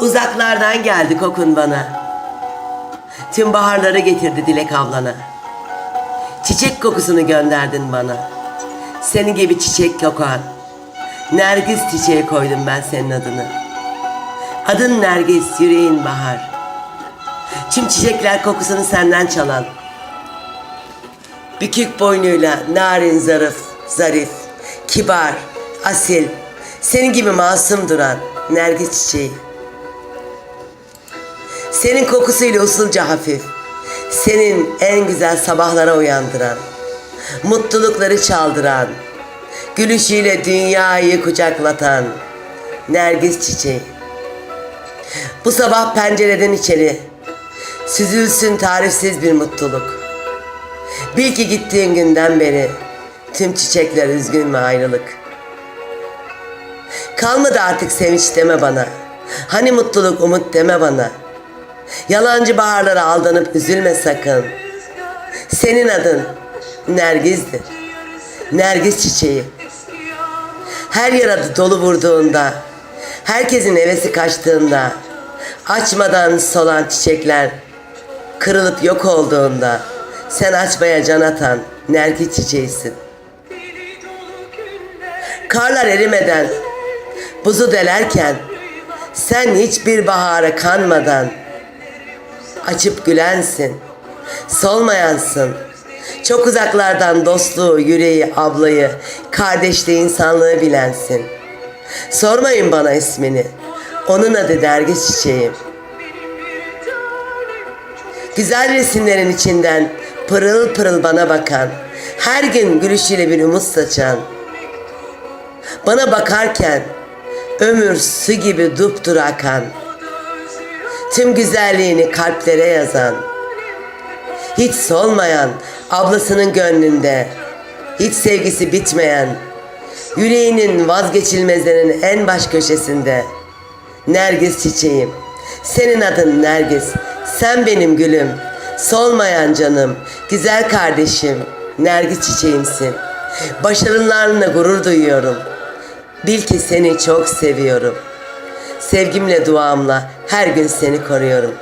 Uzaklardan geldi kokun bana. Tüm baharları getirdi Dilek ablana. Çiçek kokusunu gönderdin bana. Senin gibi çiçek kokan. Nergis çiçeği koydum ben senin adını. Adın Nergis, yüreğin bahar. Tüm çiçekler kokusunu senden çalan. Bükük boynuyla narin zarif, zarif, kibar, asil, senin gibi masum duran nergis çiçeği. Senin kokusuyla usulca hafif, senin en güzel sabahlara uyandıran, mutlulukları çaldıran, gülüşüyle dünyayı kucaklatan nergis çiçeği. Bu sabah pencereden içeri süzülsün tarifsiz bir mutluluk. Bil ki gittiğin günden beri tüm çiçekler üzgün ve ayrılık. Kalmadı artık sevinç deme bana. Hani mutluluk umut deme bana. Yalancı baharlara aldanıp üzülme sakın. Senin adın Nergiz'dir. Nergiz çiçeği. Her yara dolu vurduğunda, herkesin hevesi kaçtığında, açmadan solan çiçekler kırılıp yok olduğunda, sen açmaya can atan nergis çiçeğisin. Karlar erimeden, buzu delerken, sen hiçbir bahara kanmadan, açıp gülensin, solmayansın. Çok uzaklardan dostluğu, yüreği, ablayı, kardeşliği, insanlığı bilensin. Sormayın bana ismini, onun adı dergis çiçeğim. Güzel resimlerin içinden pırıl pırıl bana bakan, her gün gülüşüyle bir umut saçan. Bana bakarken ömür su gibi dupduru akan, tüm güzelliğini kalplere yazan, hiç solmayan ablasının gönlünde, hiç sevgisi bitmeyen, yüreğinin vazgeçilmezlerinin en baş köşesinde, Nergis çiçeğim, senin adın Nergis, sen benim gülüm, solmayan canım, güzel kardeşim, Nergis çiçeğimsin. Başarılarınla gurur duyuyorum. Bil ki seni çok seviyorum. Sevgimle duamla her gün seni koruyorum.